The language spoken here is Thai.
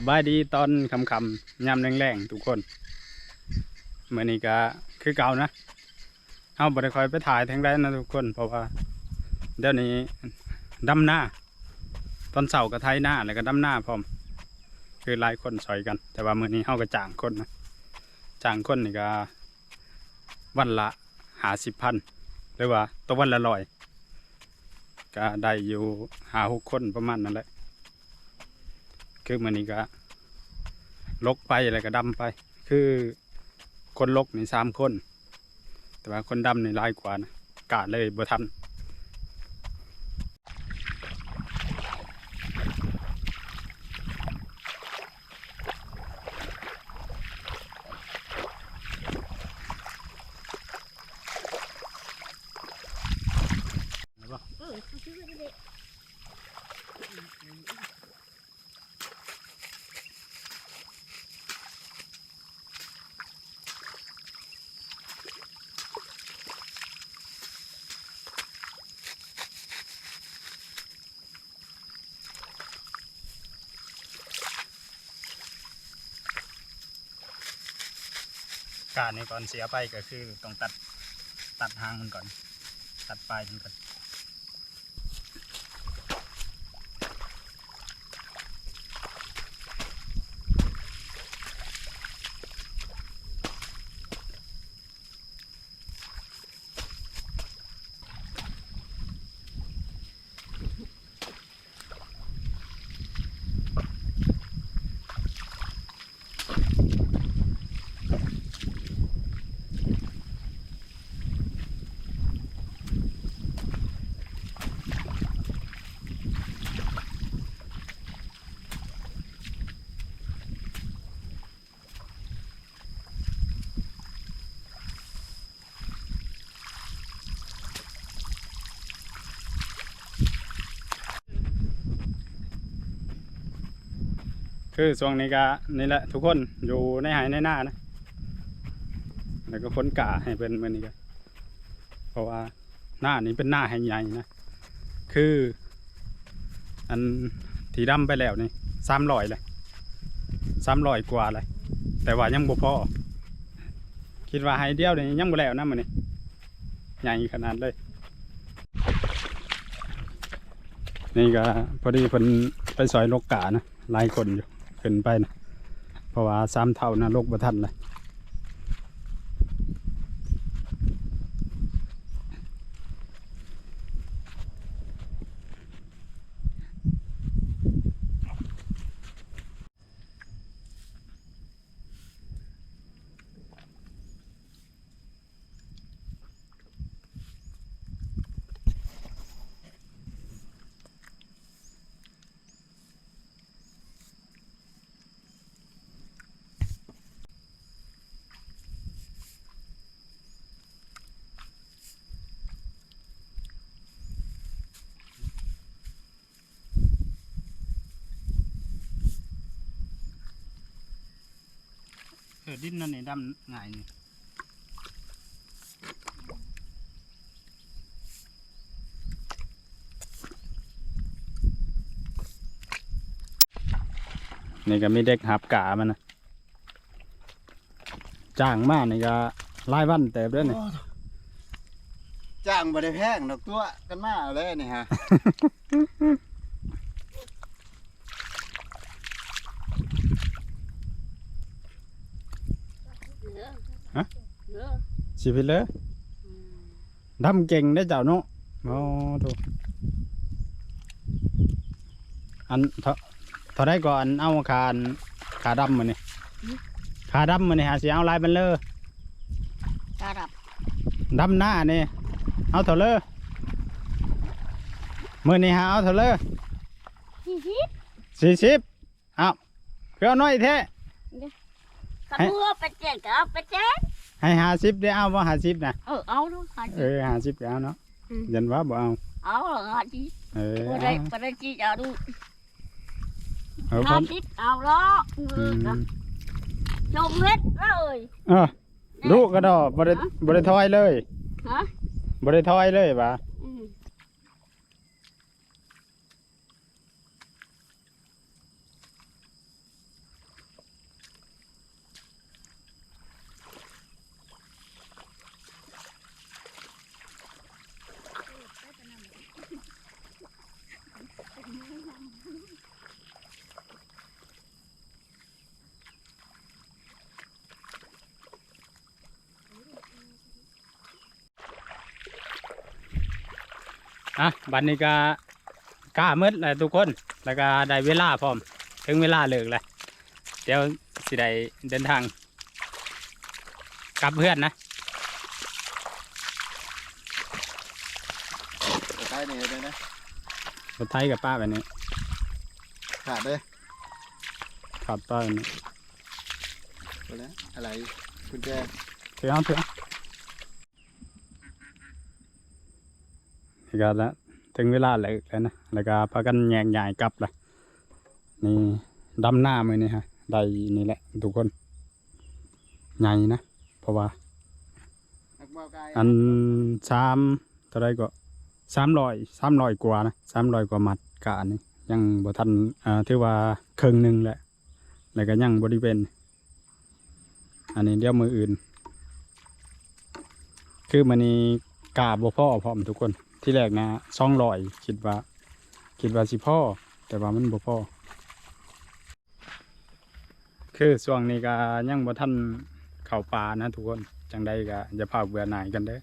สบายดีตอนคำคำยามแรงๆทุกคนเมื่อนี้ก็คือเก่านะเฮาบ่ได้คอยไปถ่ายทางใดนะทุกคน เพราะว่าเดี๋ยวนี้ดำหน้า ตอนเสาร์ก็ไทยหน้าแล้วก็ดำหน้าพร้อม คือหลายคนซอยกัน แต่ว่าเมื้อนี้เฮาก็จ้างคนนะจ้างคนนี่ก็วันละหาสิบพันหรือว่าตัววันละร้อยก็ได้อยู่หาหกคนประมาณนั้นแหละ คือมันนี่ก็ลกไปอะไรก็ดำไป คือคนลกนี่สามคน แต่ว่าคนดำนี่หลายกว่านะกาดเลยบ่ทันนะบ่ เออเขาชื่ออะไรเด็ก กาดนี่ก่อนเสียไปก็คือต้องตัดตัดหางมันก่อน ตัดปลายมันก่อน คือช่วงนี้ก็นี่แหละทุกคนอยู่ในหายในหน้านะ แล้วก็ค้นกาให้เป็นมันนี้ก็เพราะว่าหน้านี้เป็นหน้าแห่งใหญ่นะ คือ อันที่ดำไปแล้วนี่สามรอยเลยสามรอยกว่าเลยแต่ว่ายังบ่พอคิดว่าให้เดียวนี่ยังบ่แล้วนะมันนี่ใหญ่ขนาดเลยนี่ก็พอดีเพิ่นไปซอยลกกานะหลายคนอยู่ ขึ้นไปนะเพราะว่าสามเท่านะลกบ่ทันเลย ออดินนั่นนี่ดำง่ายนี่นี่ก็มีเด็กหับกามันนะจ้างมากนี่ก็รายวันเติบด้วยนี่จ้างบ่ได้แพงดอกตัวกันมาเอาเลยนี่ฮะ เหลือ ฮะเหลือชีวิตเลยอืมดำเก่งได้อเจ้าเนาะโอ้ถูกอันเท่าเท่าได้ก่อนเอาคานขาดำมานี่ขาดำมานี่หาเสียเอาลายมันเลยตาดับดำหน้านี่เอาเถอะเลยมือนี่หาเอาเถอะเลยฮิฮิสี่สิบเอาเพื่อน้อยแท้ ขบัวไปแจ้งก็เอาไปแจ้งให้หาสิบได้เอาว่าหาสิบนะเออเอาลูกหาเอจีอหาสิบก็เอาเนาะอืมยันว่าบ่เอาเอาเหรอหาจีเออบ่ได้บ่ได้จีเอาดูเอาหาคนจีเอาล้อเออือมก็ชมเม็ดเลยเออลูกก็ดอกบ่ได้บ่ได้ทอยเลยฮะบ่ได้ทอยเลยป่ะ อืมอะบัดนี้ก็กล้ามืดเลยทุกคน แล้วก็ได้เวลาพร้อม ถึงเวลาเลิกเลยเดี๋ยวสิได้เดินทางกลับเพื่อนนะไปใต้นี่เลยนะรถไทยกับป้าแบบนี้ขาดเลยขับป้าแบบนี้ไปแล้วอะไรกุญแจ ถือเอาถือเอา ก็แล้วถึงเวลาเลิกแล้วนะแล้วก็พากันแยกย้ายกลับละนี่ดำหน้ามือนี่ฮะได้นี่แหละทุกคนใหญ่นะเพราะว่า อันสามเท่าไรก็สามร้อยสามร้อยกว่านะสามร้อยกว่ามัดกะนนี้ยังบ่ทันอ่าถือว่าครึ่งหนึ่งแหละ แล้วก็ยังบริเวณอันนี้เดี๋ยวมืออื่น คือมันนี้กาบ่พ่อพร้อมทุกคน ที่แรกนะสองลอยคิดว่า คิดว่าสิพ่อ แต่ว่ามันบ่พ่อ คือส่วงนี้ก็ยังบ่ทันเข่าป่านะทุกคน จังใดก็อย่าพาเบื่อหน่ายกันเด้อ